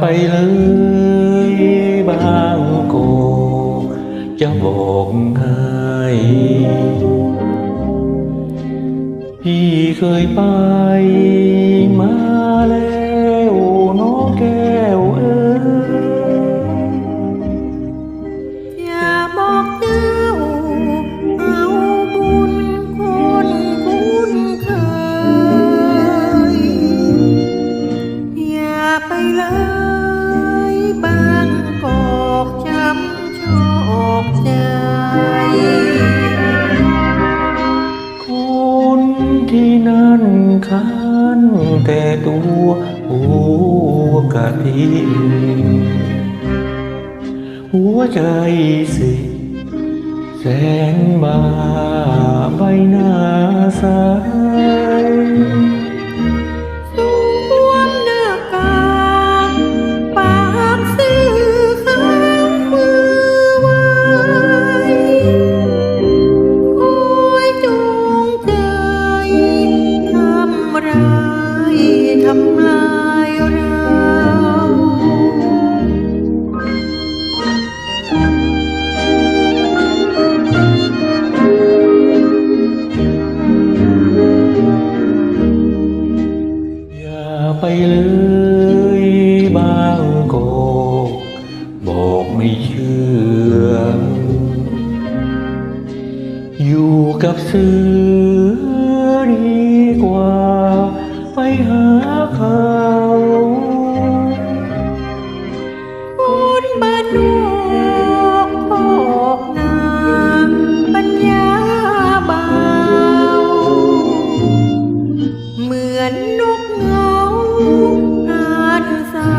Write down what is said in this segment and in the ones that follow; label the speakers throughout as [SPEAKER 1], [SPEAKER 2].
[SPEAKER 1] ไปเลยบางโกกจะบอกให้พี่เคยไปมาแล้ว ที่นั่นคันแต่ตัวหัวกะทิหัวใจสิแสนบาใบหน้าใสส ไปเลยบางโกกบอกไม่เชื่อ อยู่กับเสือดีกว่า ไปหาเขา
[SPEAKER 2] คนบ้านนอกพอกนางปัญญาเบา เหมือนนกเงา อ่านสา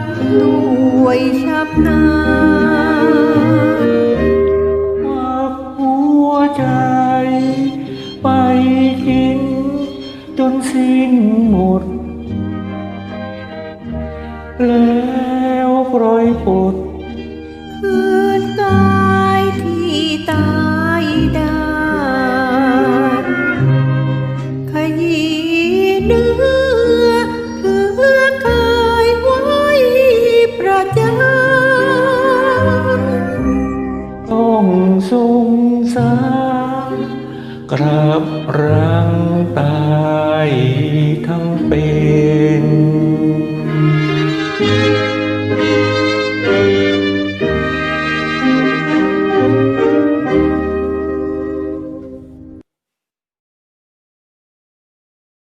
[SPEAKER 2] บด้วยชำนาญ
[SPEAKER 1] ฝากหัวใจ ไปกิน จนสิ้นหมด แล้วปล่อยปลด กราบรังตายทั้งเป็น